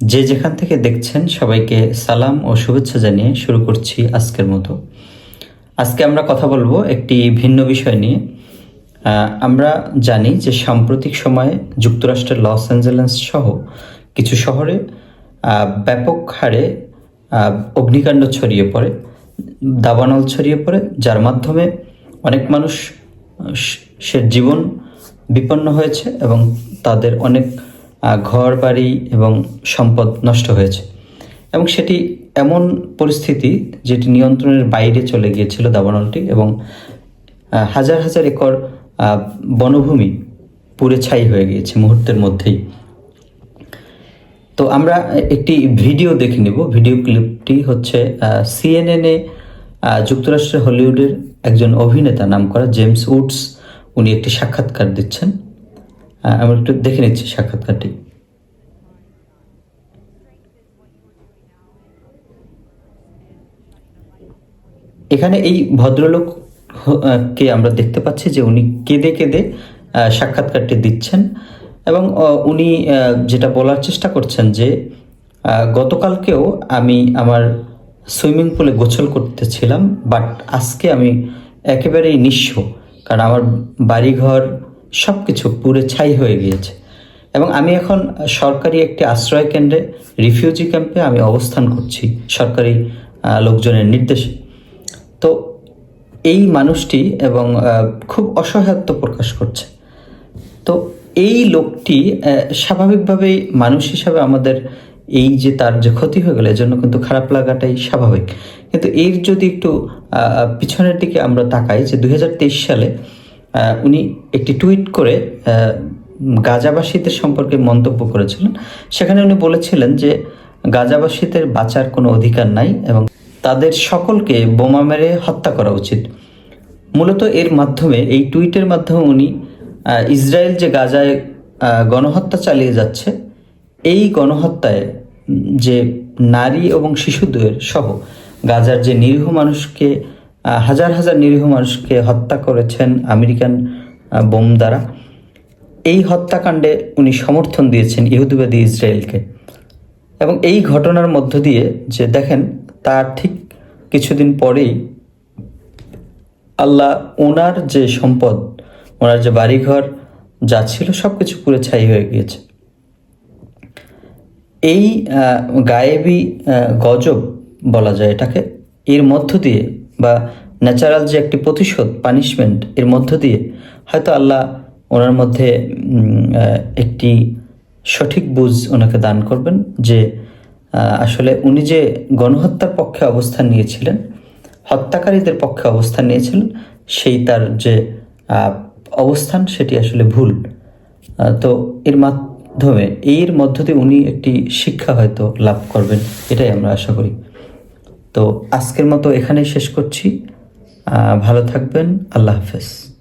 যে যেখান থেকে দেখছেন সবাইকে সালাম ও শুভেচ্ছা জানিয়ে শুরু করছি আজকের মতো। আজকে আমরা কথা বলব একটি ভিন্ন বিষয় নিয়ে। আমরা জানি যে সাম্প্রতিক সময়ে যুক্তরাষ্ট্রের লস অ্যাঞ্জেলেস সহ কিছু শহরে ব্যাপক হারে অগ্নিকাণ্ড ছড়িয়ে পড়ে, দাবানল ছড়িয়ে পড়ে, যার মাধ্যমে অনেক মানুষ সে জীবন বিপন্ন হয়েছে এবং তাদের অনেক ঘর, বাড়ি এবং সম্পদ নষ্ট হয়েছে। এবং সেটি এমন পরিস্থিতি যেটি নিয়ন্ত্রণের বাইরে চলে গিয়েছিল দাবানলটি এবং হাজার হাজার একর বনভূমি পুড়ে ছাই হয়ে গিয়েছে মুহূর্তের মধ্যেই। তো আমরা একটি ভিডিও দেখে নিব। ভিডিও ক্লিপটি হচ্ছে সিএনএনে যুক্তরাষ্ট্রের হলিউডের একজন অভিনেতা নাম করা জেমস উডস, উনি একটি সাক্ষাৎকার দিচ্ছেন। আমরা একটু দেখে নিচ্ছি সাক্ষাৎকারটি। এখানে এই ভদ্রলোক কে আমরা দেখতে পাচ্ছি যে উনি কেঁদে কেঁদে সাক্ষাৎকারটি দিচ্ছেন এবং উনি যেটা বলার চেষ্টা করছেন যে গতকালকেও আমি আমার সুইমিং পুলে গোসল করতেছিলাম, বাট আজকে আমি একেবারেই নিঃস্ব। কারণ আমার বাড়িঘর সব কিছু পুরে ছাই হয়ে গিয়েছে। এবং আমি এখন সরকারি একটি আশ্রয় কেন্দ্রে রিফিউজি ক্যাম্পে আমি অবস্থান করছি সরকারি লোকজনের নির্দেশে। তো এই মানুষটি এবং খুব অসহায়ত্ব প্রকাশ করছে। তো এই লোকটি স্বাভাবিকভাবেই মানুষ হিসাবে আমাদের এই যে তার যে ক্ষতি হয়ে গেল, এজন্য কিন্তু খারাপ লাগাটাই স্বাভাবিক। কিন্তু এর যদি একটু পিছনের দিকে আমরা তাকাই যে দুই হাজার তেইশ সালে উনি একটি টুইট করে গাজাবাসীদের সম্পর্কে মন্তব্য করেছিলেন। সেখানে উনি বলেছিলেন যে, গাজাবাসীদের বাঁচার কোনো অধিকার নাই এবং তাদের সকলকে বোমা মেরে হত্যা করা উচিত। মূলত এর মাধ্যমে, এই টুইটের মাধ্যমে উনি ইসরায়েল যে গাজায় গণহত্যা চালিয়ে যাচ্ছে, এই গণহত্যায় যে নারী এবং শিশুদের সহ গাজার যে নিরীহ মানুষকে হাজার হাজার নিরীহ মানুষকে হত্যা করেছেন আমেরিকান বোম দ্বারা। এই হত্যাকাণ্ডে উনি সমর্থন দিয়েছেন ইহুদিবাদী ইসরায়েলকে। এবং এই ঘটনার মধ্য দিয়ে যে দেখেন, তার ঠিক কিছুদিন পরেই আল্লাহ ওনার যে সম্পদ, ওনার যে বাড়িঘর, যা ছিল সব কিছু পুরো ছাই হয়ে গিয়েছে। এই গায়েবী গজব বলা যায় এটাকে, এর মধ্য দিয়ে বা ন্যাচারাল যে একটি প্রতিশোধ পানিশমেন্ট এর মধ্য দিয়ে হয়তো আল্লাহ ওনার মধ্যে একটি সঠিক বুঝ ওনাকে দান করবেন যে আসলে উনি যে গণহত্যার পক্ষে অবস্থান নিয়েছিলেন, হত্যাকারীদের পক্ষে অবস্থান নিয়েছিলেন, সেই তার যে অবস্থান সেটি আসলে ভুল। তো এর মাধ্যমে, এর মধ্য দিয়ে উনি একটি শিক্ষা হয়তো লাভ করবেন, এটাই আমরা আশা করি। তো আজকের মতো এখানেই শেষ করছি। ভালো থাকবেন। আল্লাহ হাফেজ।